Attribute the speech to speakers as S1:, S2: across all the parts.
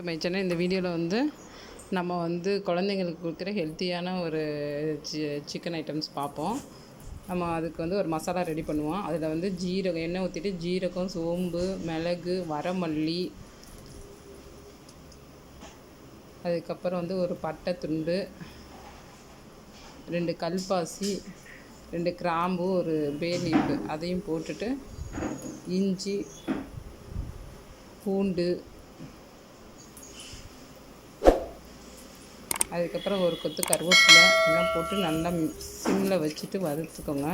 S1: To my channel இந்த வீடியோவில் வந்து நம்ம வந்து குழந்தைங்களுக்கு கொடுக்குற ஹெல்த்தியான ஒரு சி சிக்கன் ஐட்டம்ஸ் பார்ப்போம். நம்ம அதுக்கு வந்து ஒரு மசாலா ரெடி பண்ணுவோம். அதில் வந்து ஜீரகம் எண்ணெய் ஊற்றிட்டு ஜீரகம் சோம்பு மிளகு வரமல்லி. அதுக்கப்புறம் வந்து ஒரு பட்டை துண்டு ரெண்டு கல்பாசி ரெண்டு கிராம்பு ஒரு பே அதையும் போட்டுட்டு இஞ்சி பூண்டு அதுக்கப்புறம் ஒரு கொத்து கருவேப்பிலை எல்லாம் போட்டு நல்லா சிம்மில் வச்சுட்டு வறுத்துக்கோங்க.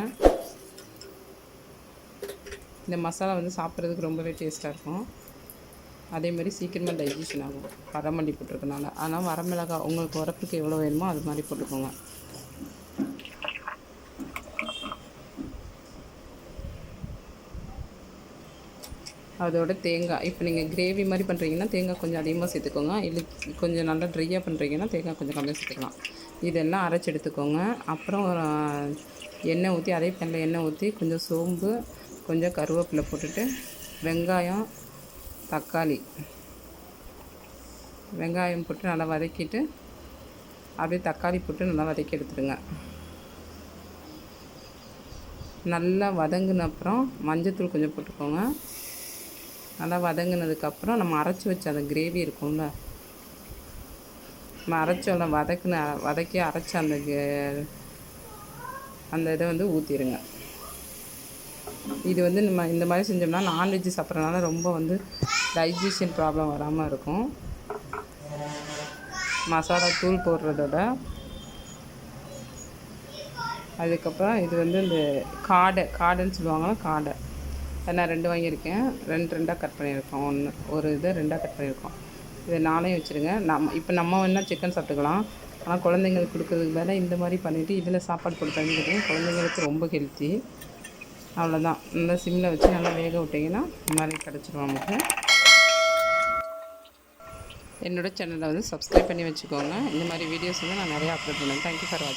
S1: இந்த மசாலா வந்து சாப்பிட்றதுக்கு ரொம்பவே டேஸ்ட்டாக இருக்கும். அதே மாதிரி சீக்கிரமாக டைஜஷன் ஆகும். வரமல்லி போட்டிருக்கனால. ஆனால் வரமிளகா உங்களுக்கு உரப்புக்கு எவ்வளோ வேணுமோ அது மாதிரி போட்டுக்கோங்க. அதோட தேங்காய். இப்போ நீங்கள் கிரேவி மாதிரி பண்ணுறீங்கன்னா தேங்காய் கொஞ்சம் அதிகமாக சேர்த்துக்கோங்க. இல்லை கொஞ்சம் நல்லா ட்ரையாக பண்ணுறீங்கன்னா தேங்காய் கொஞ்சம் கம்மியாக சேர்த்துக்கலாம். இதெல்லாம் அரைச்சி எடுத்துக்கோங்க. அப்புறம் எண்ணெய் ஊற்றி அதே பேனில் எண்ணெய் ஊற்றி கொஞ்சம் சோம்பு கொஞ்சம் கருவேப்பிலை போட்டுட்டு வெங்காயம் தக்காளி வெங்காயம் போட்டு நல்லா வதக்கிட்டு அப்படியே தக்காளி போட்டு நல்லா வதக்கி எடுத்துடுங்க. நல்லா வதங்கின அப்புறம் மஞ்சத்தூள் கொஞ்சம் போட்டுக்கோங்க. நல்லா வதங்கினதுக்கப்புறம் நம்ம அரைச்சி வச்ச அந்த கிரேவி இருக்கும்ல நம்ம அரைச்சோம்ல வதக்குன வதக்கி அரைச்ச அந்த அந்த இதை வந்து ஊற்றிடுங்க இது வந்து நம்ம இந்த மாதிரி செஞ்சோம்னா நான்வெஜ் சாப்பிட்றதுனால ரொம்ப வந்து டைஜஷன் ப்ராப்ளம் வராமல் இருக்கும். மசாலா தூள் போடுறதோட அதுக்கப்புறம் இது வந்து இந்த காடை காடைன்னு சொல்லுவாங்கன்னா காடை. நான் ரெண்டு வாங்கியிருக்கேன். ரெண்டு ரெண்டாக கட் பண்ணியிருக்கோம். ஒன்று ஒரு இது ரெண்டாக கட் பண்ணியிருக்கோம். இதை நாளையும் வச்சுருங்க. நம்ம இப்போ நம்ம வேணால் சிக்கன் சாப்பிட்டுக்கலாம். ஆனால் குழந்தைங்களுக்கு கொடுக்குறதுக்கு மேலே இந்த மாதிரி பண்ணிவிட்டு இதில் சாப்பாடு கொடுத்தாங்க குழந்தைங்களுக்கு ரொம்ப ஹெல்த்தி அவ்வளோதான் நல்லா சிம்மில் வச்சு நல்லா வேக விட்டிங்கன்னா இந்த மாதிரி கிடச்சிரும் நமக்கு. என்னோடய சேனலை வந்து சப்ஸ்கிரைப் பண்ணி வச்சுக்கோங்க. இந்த மாதிரி வீடியோஸ் வந்து நான் நிறையா அப்லோட் பண்ணுவேன். தேங்க்யூ ஃபார் வாட்சிங்